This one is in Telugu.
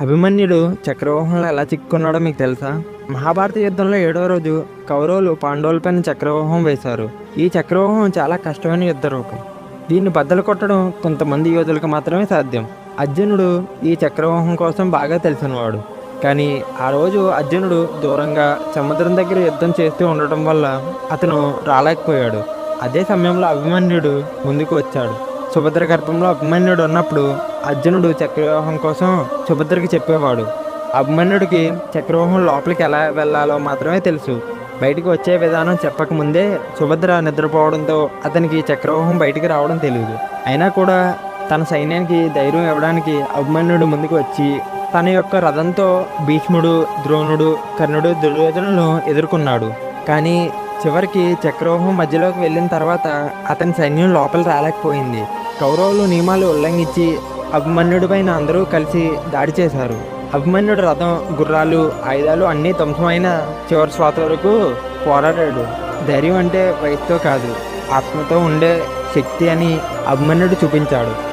అభిమన్యుడు చక్రవ్యూహంలో ఎలా చిక్కుకున్నాడో మీకు తెలుసా? మహాభారత యుద్ధంలో ఏడో రోజు కౌరవులు పాండవులపైన చక్రవ్యూహం వేశారు. ఈ చక్రవ్యూహం చాలా కష్టమైన యుద్ధ రూపం. దీన్ని బద్దలు కొట్టడం కొంతమంది యోధులకు మాత్రమే సాధ్యం. అర్జునుడు ఈ చక్రవ్యూహం కోసం బాగా తెలిసినవాడు. కానీ ఆ రోజు అర్జునుడు దూరంగా సముద్రం దగ్గర యుద్ధం చేస్తూ ఉండటం వల్ల అతను రాలేకపోయాడు. అదే సమయంలో అభిమన్యుడు ముందుకు వచ్చాడు. సుభద్ర గర్భంలో అభిమన్యుడు ఉన్నప్పుడు అర్జునుడు చక్రవ్యూహం కోసం సుభద్రకి చెప్పేవాడు. అభిమన్యుడికి చక్రవ్యూహం లోపలికి ఎలా వెళ్ళాలో మాత్రమే తెలుసు. బయటికి వచ్చే విధానం చెప్పకముందే సుభద్ర నిద్రపోవడంతో అతనికి చక్రవ్యూహం బయటికి రావడం తెలియదు అయినా కూడా తన సైన్యానికి ధైర్యం ఇవ్వడానికి అభిమన్యుడు ముందుకు వచ్చి తన యొక్క రథంతో భీష్ముడు ద్రోణుడు కర్ణుడు దుర్యోధనులను ఎదుర్కొన్నాడు. కానీ చివరికి చక్రవ్యూహం మధ్యలోకి వెళ్ళిన తర్వాత అతని సైన్యం లోపల రాలేకపోయింది. కౌరవులు నియమాలు ఉల్లంఘించి అభిమన్యుడి పైన అందరూ కలిసి దాడి చేశారు. అభిమన్యుడు రథం గుర్రాలు ఆయుధాలు అన్నీ ధ్వంసమైన చివరి శ్వాత వరకు పోరాడాడు. ధైర్యం అంటే వయసుతో కాదు ఆత్మతో ఉండే శక్తి అని అభిమన్యుడు చూపించాడు.